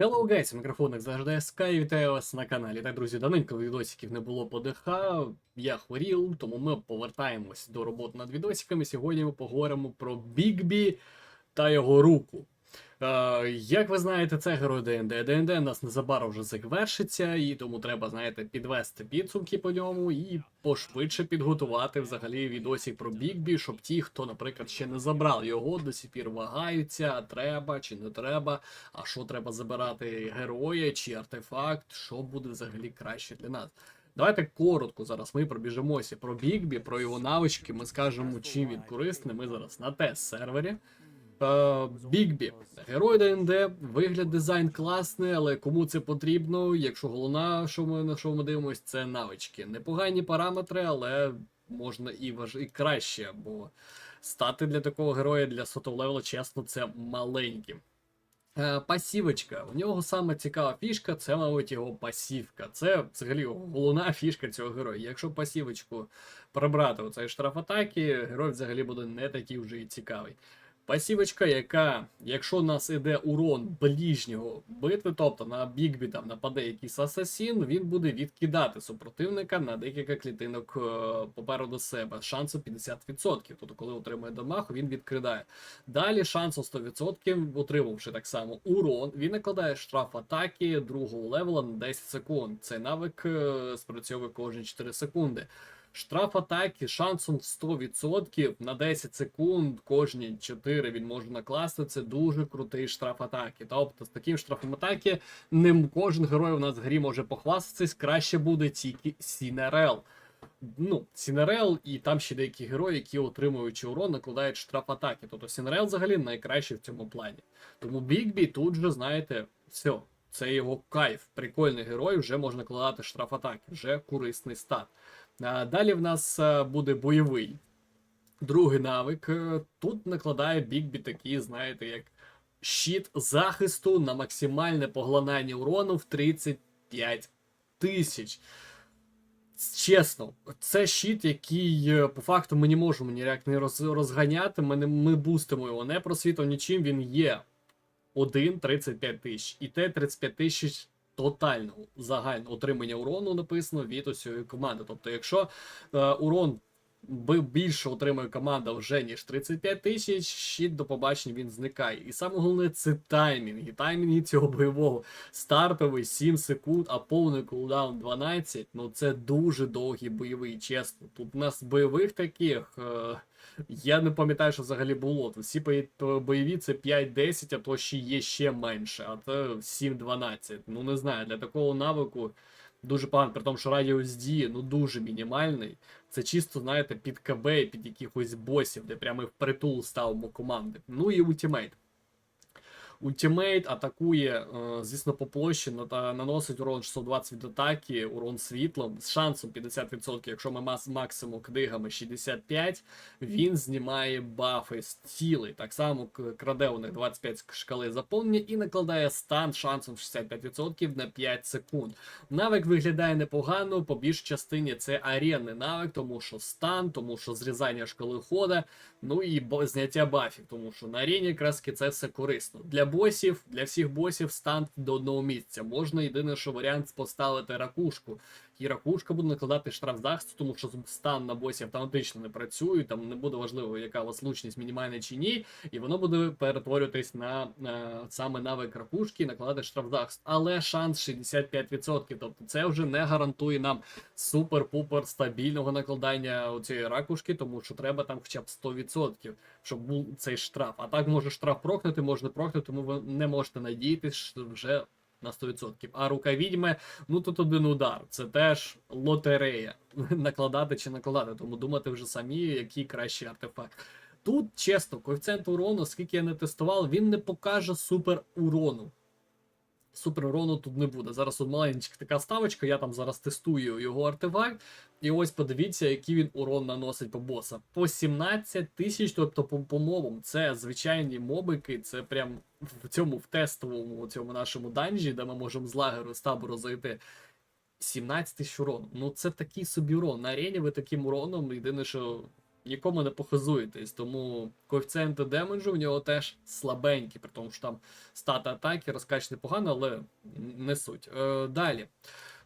Hello guys, мікрофон завжди SK і вітаю вас на каналі. Так, друзі, давненько відосиків не було по ДХ, я хворів, тому ми повертаємось до роботи над відосиками. Сьогодні ми поговоримо про Бігбі та його руку. Е, як ви знаєте, це герой ДНД. ДНД у нас незабаром вже завершиться, і тому треба, знаєте, підвести підсумки по ньому і пошвидше підготувати взагалі відосик про Бігбі, щоб ті, хто, наприклад, ще не забрав його, до сих пір вагаються, треба чи не треба, а що треба забирати героя чи артефакт, що буде взагалі краще для нас. Давайте коротко зараз ми пробіжимося про Бігбі, про його навички. Ми скажемо, чим він корисний. Ми зараз на тест-сервері. Е, Бігбі, герой ДНД, вигляд дизайн класний, але кому це потрібно, якщо головна, що ми на що ми дивимося, це навички. Непогані параметри, але можна і важ... і краще, бо стати для такого героя для сотого левела, чесно, це маленькі. Е, Пасівочка. У нього саме цікава фішка, це, мабуть, його пасівка. Це взагалі головна фішка цього героя. Якщо пасівочку прибрати оцей штраф атаки, герой взагалі буде не такий вже і цікавий. Пасівочка, яка, якщо нас іде урон ближнього битви, тобто на Бігбі там нападе якийсь асасін, він буде відкидати супротивника на декілька клітинок е, попереду себе. Шансу 50%. Тобто, коли отримує дамагу, він відкидає. Далі шансу 100%, отримавши так само урон, він накладає штраф атаки другого левела на 10 секунд. Цей навик е, спрацьовує кожні 4 секунди. Штраф атаки шансом в 100% на 10 секунд, кожні 4 він може накласти. Це дуже крутий штраф атаки. Тобто з таким штрафом атаки ним кожен герой у нас в грі може похвастатись, краще буде тільки Сінерел. Ну, Сінерел і там ще деякі герої, які отримуючи урон, накладають штраф атаки. Тобто Сінерел взагалі найкращий в цьому плані. Тому Бігбі тут же, знаєте, все. Це його кайф. Прикольний герой, вже можна кладати штраф атаки, вже корисний стат. Далі в нас е, буде бойовий. Другий навик. Е, Тут накладає Бігбі такий, знаєте, як щит захисту на максимальне поглинання урону в 35 тисяч. Чесно, це щит, який е, по факту ми не можемо ніяк не розганяти. Ми, не, ми бустимо його не просвітом нічим. Він є один 35 тисяч. І те 35 тисяч тотального загального отримання урону написано від усієї команди. Тобто, якщо е, урон більше отримує команда вже ніж 35 тисяч, щит до побачення він зникає. І саме головне це таймінги. Таймінги цього бойового стартовий 7 секунд, а повний кулдаун 12. Ну це дуже довгий бойовий, чесно. Тут у нас бойових таких. Е, я не пам'ятаю, що взагалі було. Всі бойові це 5-10, а то ще є ще менше, а то 7-12. Ну не знаю, для такого навику дуже погано, при тому, що радіус дії ну дуже мінімальний. Це чисто, знаєте, під КБ, під якихось босів, де прямо впритул ставимо команди. Ну і ультимейт. Ультимейт атакує, е, звісно, по площі, наносить урон 620 від атаки, урон світлом з шансом 50%, якщо ми максимум книгами 65, він знімає бафи з цілей. Так само краде у них 25 шкали заповнення і накладає стан шансом 65% на 5 секунд. Навик виглядає непогано, по більш частині це аренний навик, тому що стан, тому що зрізання шкали хода, ну і зняття бафів, тому що на арені якраз це все корисно. Для босів, для всіх босів стан до одного місця. Можна єдине, що варіант поставити ракушку. І ракушка буде накладати штраф тому що стан на босі автоматично не працює, там не буде важливо, яка у вас лучність мінімальна чи ні, і воно буде перетворюватись на е, саме навик ракушки і накладати штраф захист. Але шанс 65%. Тобто це вже не гарантує нам супер-пупер стабільного накладання цієї ракушки, тому що треба там хоча б 100%, щоб був цей штраф. А так може штраф прокнути, можна прокнути, тому ви не можете надіятися що вже на 100%. А рука відьми, ну тут один удар. Це теж лотерея. Накладати чи накладати. Тому думати вже самі, який кращий артефакт. Тут, чесно, коефіцієнт урону, скільки я не тестував, він не покаже супер урону. Супер урону тут не буде. Зараз у маленька така ставочка, я там зараз тестую його артефакт. І ось подивіться, який він урон наносить по боса. По 17 тисяч, тобто по, по мобам, це звичайні мобики, це прям в цьому в тестовому цьому нашому данжі, де ми можемо з лагеру з табору зайти. 17 тисяч урону. Ну це такий собі урон. На арені ви таким уроном, єдине, що нікому не похизуєтесь, тому коефіцієнти демеджу в нього теж слабенькі, при тому що там стати атаки розкачені погано, але не суть. Е, далі.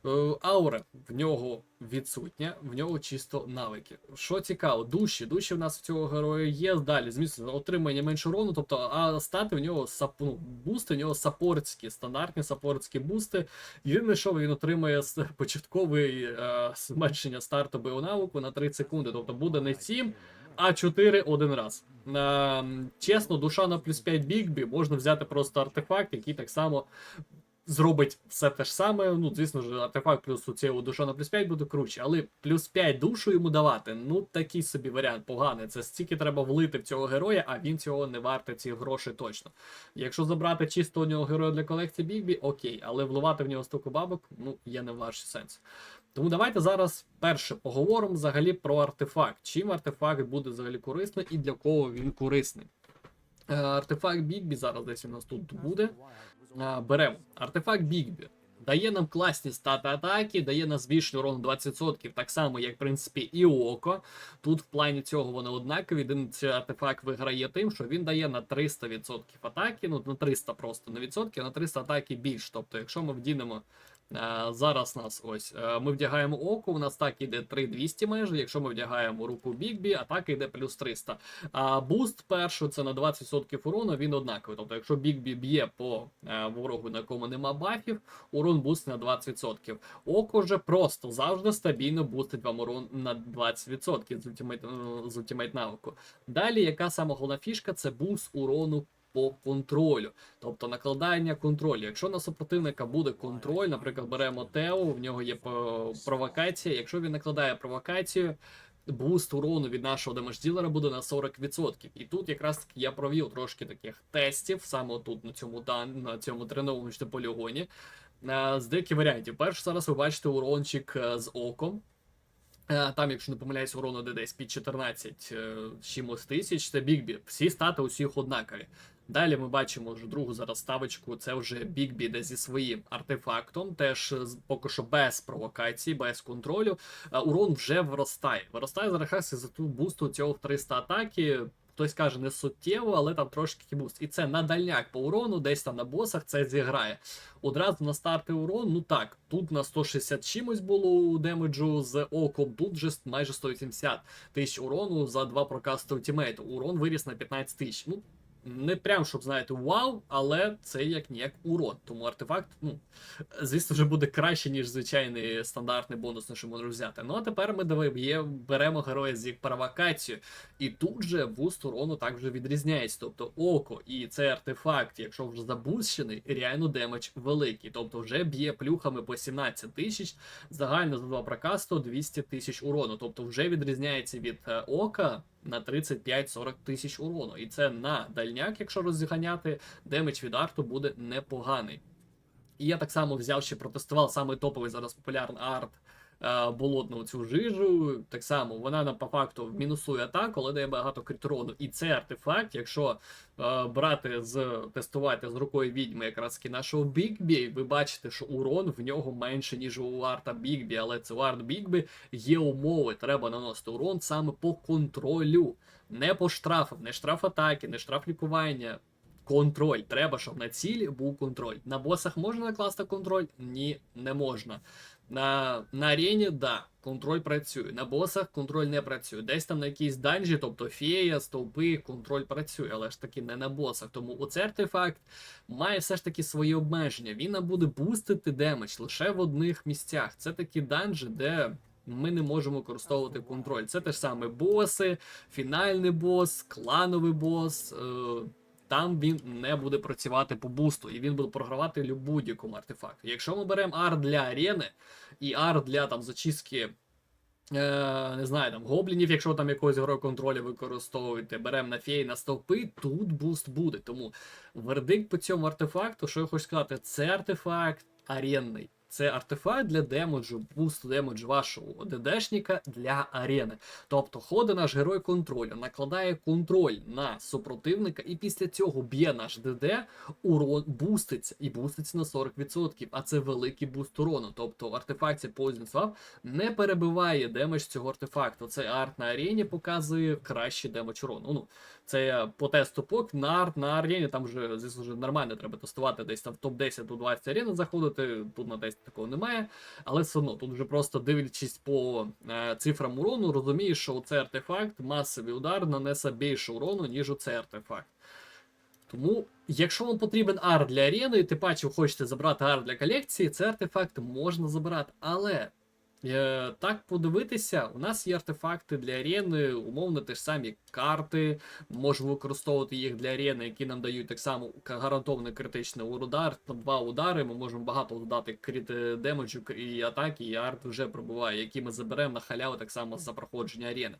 Е, Аура в нього відсутня, в нього чисто навики. Що цікаво, душі. Душі в нас в цього героя є. Далі, звісно, отримання менше урону, тобто, а стати в нього сап, ну, бусти, в нього саппортські, стандартні саппортські бусти. Єдине, що він отримує початковий е, зменшення старту навику на 30 секунди. Тобто буде не 7, а 4 один раз. Е, чесно, душа на плюс 5 бігбі можна взяти просто артефакт, який так само зробить все те ж саме. Ну, звісно ж, артефакт плюс у цього душа на плюс 5 буде круче, але плюс 5 душу йому давати, ну такий собі варіант поганий. Це стільки треба влити в цього героя, а він цього не вартий ці гроші точно. Якщо забрати чисто у нього героя для колекції Бігбі, окей, але вливати в нього стільки бабок, ну, є не ваш сенс. Тому давайте зараз перше поговоримо взагалі про артефакт. Чим артефакт буде взагалі корисний і для кого він корисний. Е, Артефакт Бігбі зараз десь у нас тут буде. Беремо артефакт Бігбі. Дає нам класні стати атаки, дає нам збільшений урон 20%, так само, як в принципі і око. Тут в плані цього вони однакові. Один артефакт виграє тим, що він дає на 300% атаки, ну на 300 просто на відсотки, а на 300 атаки більш. Тобто, якщо ми вдінемо зараз нас ось е, ми вдягаємо око, у нас так іде 3200 майже. Якщо ми вдягаємо руку Бігбі, атака йде плюс 300. А буст першу це на 20% урону, він однаковий. Тобто, якщо Бігбі б'є по е, ворогу, на якому нема бафів, урон буст на 20%. Око же просто завжди стабільно бустить вам урон на 20% з ультимейт, е, з ультимейт навику. Далі, яка сама головна фішка, це буст урону. По контролю, тобто накладання контролю. Якщо на супротивника буде контроль, наприклад, беремо Тео, в нього є провокація. Якщо він накладає провокацію, буст урону від нашого демеджділера буде на 40%. І тут якраз таки я провів трошки таких тестів, саме тут на цьому на цьому тренованому полігоні. е, З деяких варіантів. Перше, зараз ви бачите урончик е, з оком. Е, Там, якщо не помиляюсь, урону де десь під 14 е, чимось тисяч, це Бігбі. Всі стати усіх однакові. Далі ми бачимо вже другу зараз ставочку. Це вже Бігбі, де зі своїм артефактом, теж поки що без провокації, без контролю. Е, Урон вже виростає. Виростає за рахунок за ту бусту цього в 300 атаки. Хтось каже не суттєво, але там трошки буст. І це на дальняк по урону, десь там на босах це зіграє. Одразу на старти урон, ну так, тут на 160 чимось було у демеджу з оком, тут вже майже 180 тисяч урону за два прокасти ультимейту. Урон виріс на 15 тисяч. Ну, не прям, щоб знаєте, вау, але це як ніяк урон. Тому артефакт, ну, звісно, вже буде краще, ніж звичайний стандартний бонус, на що можна взяти. Ну а тепер ми беремо героя з їх провокацією. І тут же буст урону так вже відрізняється. Тобто око і цей артефакт, якщо вже забущений, реально демедж великий. Тобто вже б'є плюхами по 17 тисяч, загально за два прокасту 200 тисяч урону. Тобто вже відрізняється від е, ока на 35-40 тисяч урону. І це на дальняк, якщо розганяти, демедж від арту буде непоганий. І я так само взяв ще протестував саме топовий зараз популярний арт болотну цю жижу. Так само вона на по факту мінусує атаку, але дає багато критрону. І цей артефакт, якщо е, брати з тестувати з рукою відьми, якраз нашого Бігбі, ви бачите, що урон в нього менше, ніж у арта Бігбі, але це у арт Бігбі є умови. Треба наносити урон саме по контролю, не по штрафам, не штраф атаки, не штраф лікування. Контроль. Треба, щоб на цілі був контроль. На босах можна накласти контроль? Ні, не можна. На, на арені, да, контроль працює. На босах контроль не працює. Десь там на якійсь данжі, тобто фея, стовпи, контроль працює, але ж таки не на босах. Тому оцей артефакт має все ж таки свої обмеження. Він буде бустити демедж лише в одних місцях. Це такі данжі, де. Ми не можемо використовувати контроль. Це те ж саме боси, фінальний бос, клановий бос. Е- там він не буде працювати по бусту, і він буде програвати будь-якому артефакту. Якщо ми беремо арт для арени і арт для там зачистки. Е, не знаю, там гоблінів, якщо там якогось героя контролю використовуєте, беремо на феї на стовпи, тут буст буде. Тому вердикт по цьому артефакту, що я хочу сказати, це артефакт аренний. Це артефакт для демеджу, буст демеджу вашого ДДшника для арени. Тобто ходить наш герой контролю, накладає контроль на супротивника, і після цього б'є наш ДД, урон буститься і буститься на 40%. А це великий буст урону. Тобто в артефакті Poison не перебиває демедж цього артефакту. Цей арт на арені показує кращий демедж урону. Ну, це по тесту пок на на арені, там вже звісно вже нормально треба тестувати, десь там в топ-10 до 20 арени заходити. Тут на тесті такого немає. Але все одно, тут вже просто дивлячись по е, цифрам урону, розумієш, що цей артефакт, масовий удар нанесе більше урону, ніж оцей артефакт. Тому, якщо вам потрібен арт для арени, і ти бачив, хочете забрати арт для колекції, цей артефакт можна забирати. Але так подивитися, у нас є артефакти для арени, умовно, ті ж самі карти, можемо використовувати їх для арени, які нам дають так само гарантований критичний удар. Два удари, ми можемо багато додати крит е, демеджу і атаки, і арт вже пробуває, які ми заберемо на халяву так само за проходження арени.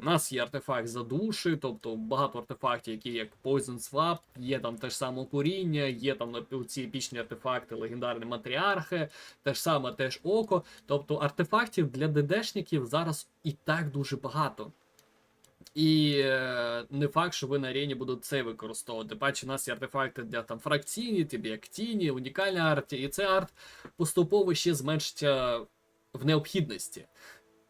У нас є артефакт за душі, тобто багато артефактів, які як Poison Swap, є там те ж саме коріння, є там ці епічні артефакти, легендарні матріархи, те ж саме теж око. Тобто артефактів для ДДшників зараз і так дуже багато. І е, не факт, що ви на арені будете це використовувати. Бачу, у нас є артефакти для там фракційні, тобі актійні, унікальні арті, і цей арт поступово ще зменшиться в необхідності.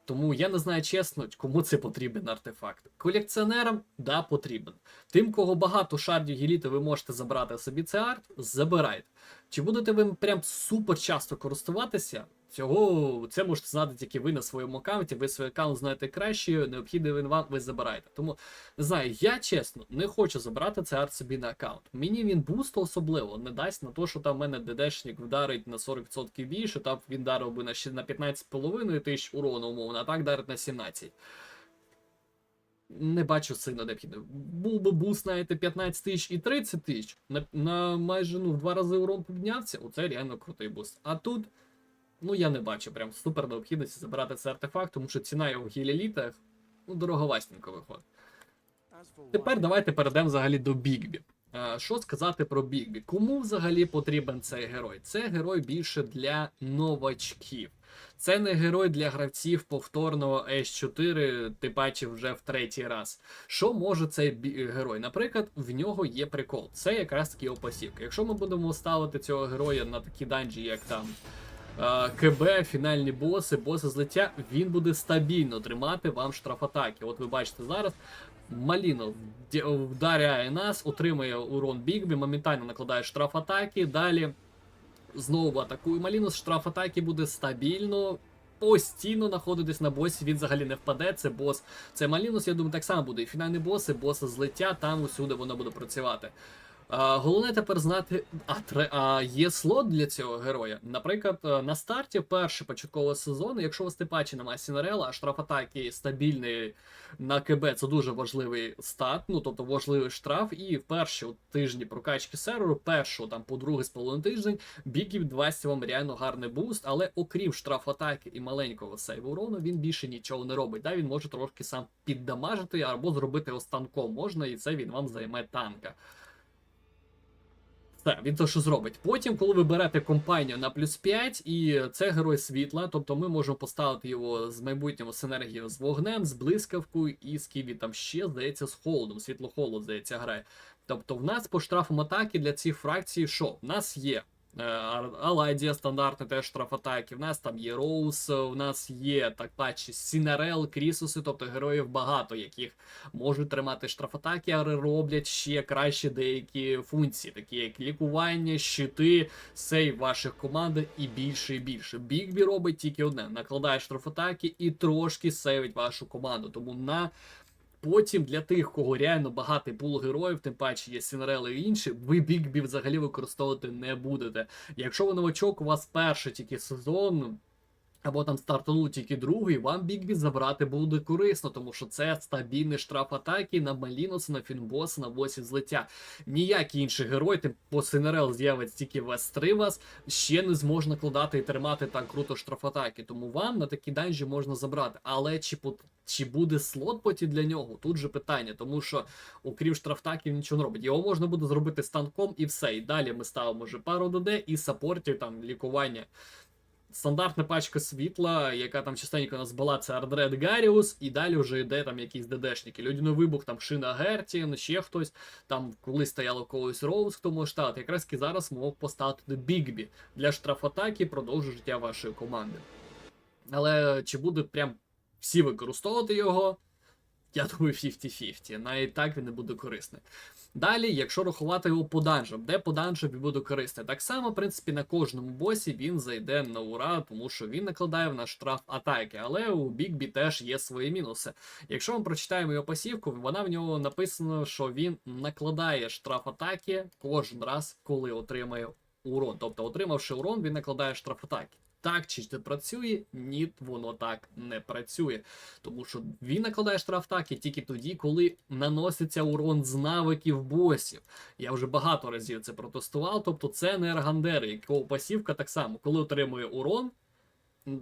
Тому я не знаю чесно, кому це потрібен артефакт. Колекціонерам да, потрібен. Тим, кого багато шардів гіліти, ви можете забрати собі цей арт, забирайте. Чи будете ви прям супер часто користуватися? Цього це можете знати тільки ви на своєму аккаунті. Ви свій аккаунт знаєте краще, необхідний він вам, ви забираєте. Тому не знаю, я чесно не хочу забрати цей арт собі на аккаунт. Мені він буст особливо не дасть на те, що там мене ДДшник вдарить на 40% більше, там він дарив би на 15,5 тисяч урону, умовно, а так дарить на 17. Не бачу сильно необхідно. Був би буст, знаєте, 15 тисяч і 30 тисяч, на, на майже ну, в два рази урон піднявся, оце реально крутий буст. А тут, ну я не бачу прям супер необхідності забирати цей артефакт, тому що ціна його в гілілітах, ну, дороговасненько виходить. Тепер давайте перейдемо взагалі до Бігбі. Е, Що сказати про Бігбі? Кому взагалі потрібен цей герой? Це герой більше для новачків. Це не герой для гравців повторного S4, ти бачив вже в третій раз. Що може цей герой? Наприклад, в нього є прикол. Це якраз таки опасівка. Якщо ми будемо ставити цього героя на такі данжі, як там КБ, фінальні боси, боси злиття, він буде стабільно тримати вам штрафатаки. От ви бачите зараз. Маліно вдаряє нас, отримує урон Бігбі, моментально накладає штраф атаки. Далі знову атакує Маліно. Штраф атаки буде стабільно. Постійно знаходитись на босі, він взагалі не впаде. Це бос. Це Малінус, я думаю, так само буде. І фінальний бос, і боси злиття, там усюди воно буде працювати. Головне тепер знати, а, тре, а є слот для цього героя. Наприклад, е, на старті перший початкового сезону, якщо у вас типачі немає Сінерела, а штраф атаки стабільний на КБ, це дуже важливий стат, ну тобто важливий штраф. І в перші тижні прокачки серверу, першого там по другий з половиною тиждень, біків дасть вам реально гарний буст, але окрім штраф атаки і маленького сейву урону, він більше нічого не робить. Да, він може трошки сам піддамажити або зробити його станком можна, і це він вам займе танка. Все, він то що зробить. Потім, коли ви берете компанію на плюс 5, і це герой світла, тобто ми можемо поставити його з майбутнього синергію з вогнем, з блискавкою і з ківі там ще, здається, з холодом. Світло-холод, здається, грає. Тобто, в нас по штрафам атаки для цих фракцій що? В нас є. Е, Аладія стандартний теж штраф атаки. В нас там є Роуз, в нас є так паче Сінарел, Крісуси, тобто героїв багато, яких можуть тримати штрафатаки, але роблять ще краще деякі функції, такі як лікування, щити, сейв ваших команд і більше і більше. Бігбі робить тільки одне: накладає штрафатаки і трошки сейвить вашу команду. Тому на Потім для тих, кого реально багатий пул героїв, тим паче є Сінерели і інші, ви бігбі взагалі використовувати не будете. Якщо ви новачок, у вас перший тільки сезон, або там стартанув тільки другий, вам Бігбі забрати буде корисно, тому що це стабільний штраф атаки на Малінус, на Фінбос, на босі злиття. Ніякий інший герой, тим по Синерел з'явиться тільки в С3 вас, ще не зможе накладати і тримати так круто штраф атаки. Тому вам на такі данжі можна забрати. Але чи пот- чи буде слот потім для нього? Тут же питання, тому що окрім штрафтаків нічого не робить. Його можна буде зробити станком і все. І далі ми ставимо вже пару ДД і сапортів там лікування. Стандартна пачка світла, яка там частенько у нас була, це Ардред Гаріус, і далі вже йде там якісь ДДшники. Людяний вибух, там Шина Гертін, ще хтось, там колись стояло когось Роуз, хто може стати. Якраз таки зараз мог поставити Бігбі для штрафатаки, продовжує життя вашої команди. Але чи будуть прям всі використовувати його? Я думаю, 50-50. Навіть так він не буде корисний. Далі, якщо рахувати його по данжам, де по данжам він буде корисний. Так само, в принципі, на кожному босі він зайде на ура, тому що він накладає в наш штраф атаки. Але у Бігбі теж є свої мінуси. Якщо ми прочитаємо його пасівку, вона в нього написано, що він накладає штраф атаки кожен раз, коли отримає урон. Тобто, отримавши урон, він накладає штраф атаки. Так чи це працює? Ні, воно так не працює. Тому що він накладає штраф так і тільки тоді, коли наноситься урон з навиків босів. Я вже багато разів це протестував. Тобто це не аргандери, якого пасівка так само, коли отримує урон.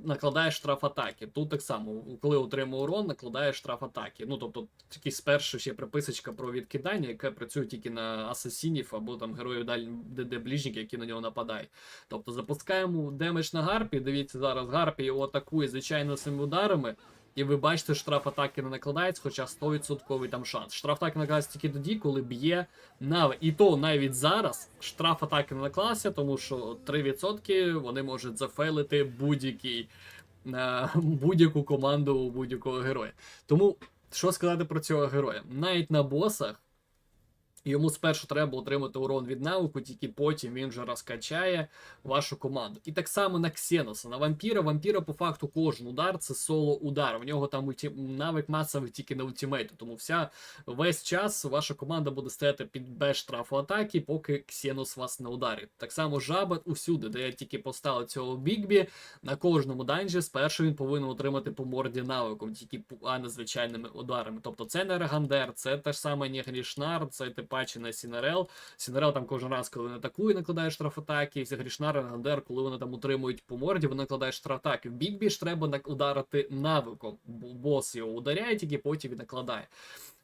Накладає штраф атаки. Тут так само, коли отримує урон, накладає штраф атаки. Ну тобто, тільки спершу ще приписочка про відкидання, яка працює тільки на асасінів або там героїв далі ближники, які на нього нападають. Тобто запускаємо демедж на гарпі. Дивіться, зараз гарпі його атакує звичайно цими ударами. І ви бачите, штраф атаки не накладається, хоча 100% там шанс. Штраф атаки накладається тільки тоді, коли б'є нави. І то навіть зараз штраф атаки не наклався, тому що 3% вони можуть зафейлити будь-який е, будь-яку команду будь-якого героя. Тому що сказати про цього героя? Навіть на босах йому спершу треба отримати урон від навику, тільки потім він вже розкачає вашу команду. І так само на Ксеноса, на вампіра. Вампіра, по факту, кожен удар це соло удар. В нього там ульті... навик масовий тільки на ультимейту. Тому вся весь час ваша команда буде стояти під без штрафу атаки, поки Ксенос вас не ударить. Так само жаба усюди, де я тільки поставив цього бігбі, на кожному данжі спершу він повинен отримати по морді навиком, тільки а не звичайними ударами. Тобто це не Рагандер, це те ж саме не Грішнар, це типа патчі на Сінерел. Сінерел там кожен раз, коли він атакує, накладає штраф атаки. І Грішнар, Рагандер, коли вони там утримують по морді, вони накладають штраф атаки. В Бігбі ж треба ударити навиком. Бос його ударяє, тільки потім він накладає.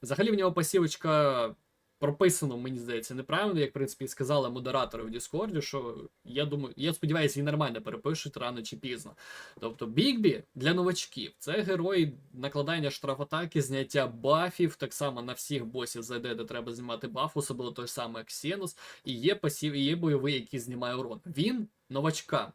Взагалі в нього пасівочка прописано, мені здається, неправильно, як в принципі сказали модератори в Діскорді, що я думаю, я сподіваюся, її нормально перепишуть рано чи пізно. Тобто, Бігбі для новачків це герой накладання штрафатаки, зняття бафів, так само на всіх босів зайде, де треба знімати баф, особливо той самий Ксенус, і є пасів, і є бойовий, який знімає урон. Він новачка.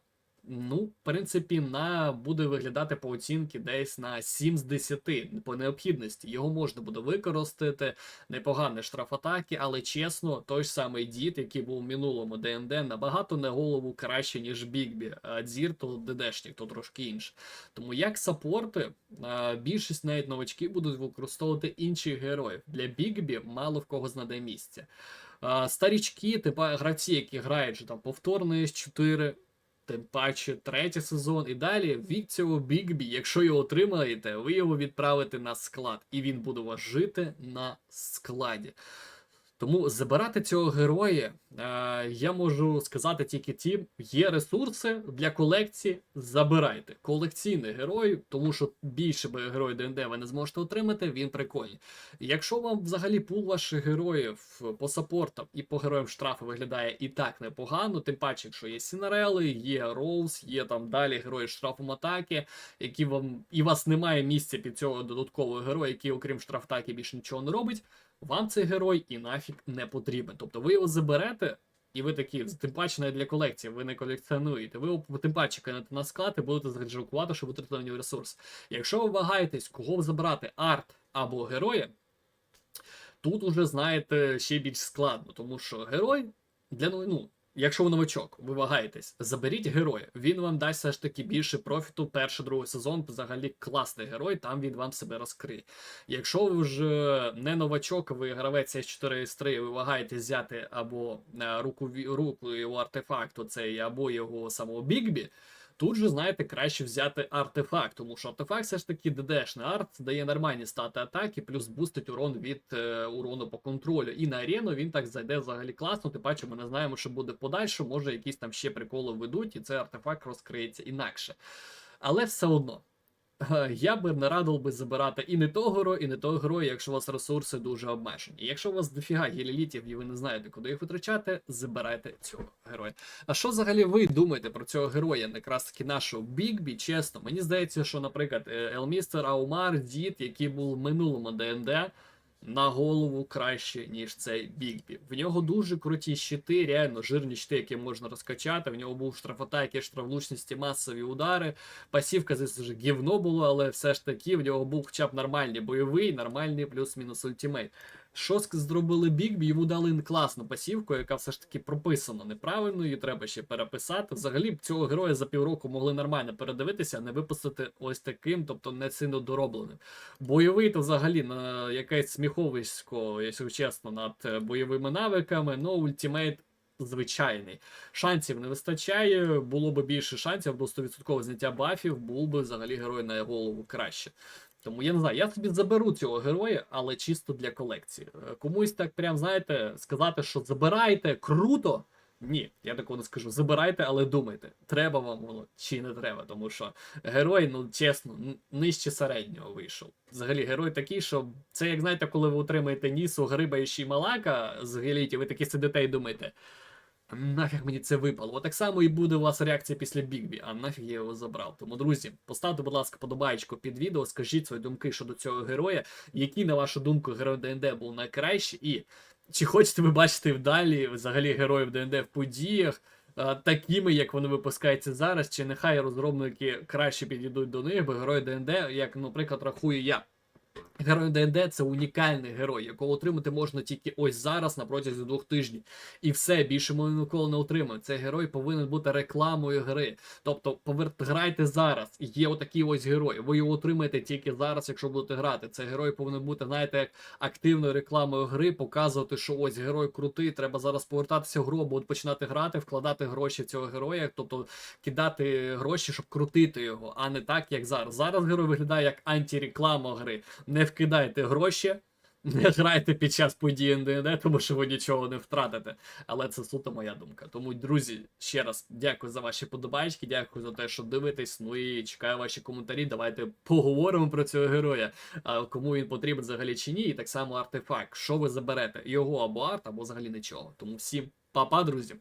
Ну, в принципі, на буде виглядати по оцінки десь на 7 з 10 по необхідності. Його можна буде використати, непоганий штраф атаки, але чесно, той ж самий дід, який був в минулому ДНД, набагато на голову краще, ніж Бігбі. А Дзір то ДДшник, то трошки інше. Тому як саппорти, а, більшість навіть новачки будуть використовувати інших героїв. Для Бігбі мало в кого знаде місця. Старічки, типа гравці, які грають там повторно С4, тим паче третій сезон і далі вік цього Бігбі, якщо його отримаєте, ви його відправите на склад, і він буде вас жити на складі. Тому забирати цього героя, е, я можу сказати тільки ті, є ресурси для колекції, забирайте. Колекційний герой, тому що більше би герой ДНД ви не зможете отримати, він прикольний. Якщо вам взагалі пул ваших героїв по саппортам і по героям штрафу виглядає і так непогано, тим паче, якщо є Сінарели, є Роуз, є там далі герої штрафом атаки, які вам і вас немає місця під цього додаткового героя, який, окрім штраф-атаки, більше нічого не робить. Вам цей герой і нафіг не потрібен. Тобто ви його заберете, і ви такі, тим паче навіть для колекції, ви не колекціонуєте. Ви його тим паче кинете на склад і будете заджакувати, щоб витратити на нього ресурс. Якщо ви вагаєтесь, кого забрати арт або героя, тут уже знаєте ще більш складно, тому що герой для ну, Якщо ви новачок, ви вагаєтесь, заберіть героя. Він вам дасть все ж таки більше профіту. Перший другий сезон взагалі класний герой, там він вам себе розкриє. Якщо ви вже не новачок, ви гравець С4 С3, ви вагаєтесь взяти або е, руку руку його артефакту, цей або його самого Бігбі. Тут же, знаєте, краще взяти артефакт, тому що артефакт все ж таки ДДшний арт дає нормальні стати атаки, плюс бустить урон від е, урону по контролю. І на арену він так зайде взагалі класно. Тим паче, ми не знаємо, що буде подальше, може якісь там ще приколи ведуть, і цей артефакт розкриється інакше. Але все одно. Е, я би не радив би забирати і не того героя, і не того героя, якщо у вас ресурси дуже обмежені. Якщо у вас дофіга гілілітів і ви не знаєте, куди їх витрачати, забирайте цього героя. А що взагалі ви думаєте про цього героя, якраз таки нашого Бігбі? Чесно, мені здається, що, наприклад, е, Елмістер Аумар, дід, який був в минулому ДНД, на голову краще, ніж цей Бігбі. В нього дуже круті щити, реально жирні щити, які можна розкачати. В нього був штрафатаки, штрафлучності, масові удари. Пасівка, звісно ж, гівно було, але все ж таки в нього був хоча б нормальний бойовий, нормальний плюс-мінус ультимейт. Що ск- зробили Бігбі? Йому дали класну пасівку, яка все ж таки прописана неправильно, її треба ще переписати. Взагалі цього героя за півроку могли нормально передивитися, а не випустити ось таким, тобто не сильно доробленим. Бойовий то взагалі на якесь сміховисько, якщо чесно, над е, бойовими навиками, ну ультимейт. Звичайний шансів не вистачає. Було б більше шансів до 100% зняття бафів, був би взагалі герой на голову краще. Тому я не знаю, я собі заберу цього героя, але чисто для колекції. Е, Комусь так прям, знаєте, сказати, що забирайте круто. Ні, я такого не скажу. Забирайте, але думайте, треба вам воно чи не треба, тому що герой, ну чесно, нижче середнього вийшов. Взагалі, герой такий, що це як знаєте, коли ви отримаєте нісу, гриба і ще й малака з гелітів, ви такі сидите і думаєте. Нафіг мені це випало. Так само і буде у вас реакція після Бігбі, а нафіг я його забрав. Тому, друзі, поставте, будь ласка, подобаєчку під відео, скажіть свої думки щодо цього героя, який, на вашу думку, герой ДНД був найкращий, і чи хочете ви бачити вдалі взагалі героїв ДНД в подіях, такими, як вони випускаються зараз, чи нехай розробники краще підійдуть до них, бо герой ДНД, як, наприклад, рахую я. Герой ДНД це унікальний герой, якого отримати можна тільки ось зараз на протязі двох тижнів. І все, більше ми ніколи не отримаємо. Цей герой повинен бути рекламою гри. Тобто, повер... грайте зараз. Є отакий ось герой. Ви його отримаєте тільки зараз, якщо будете грати. Цей герой повинен бути, знаєте, як активною рекламою гри, показувати, що ось герой крутий, треба зараз повертатися в гру, або починати грати, вкладати гроші в цього героя, тобто кидати гроші, щоб крутити його, а не так, як зараз. Зараз герой виглядає як антиреклама гри. Не вкидайте гроші. Не грайте під час події НДНД, тому що ви нічого не втратите. Але це суто моя думка. Тому, друзі, ще раз дякую за ваші подобайки, дякую за те, що дивитесь. Ну і чекаю ваші коментарі. Давайте поговоримо про цього героя. Кому він потрібен взагалі чи ні. І так само артефакт. Що ви заберете? Його або арт, або взагалі нічого. Тому всім па-па, друзі.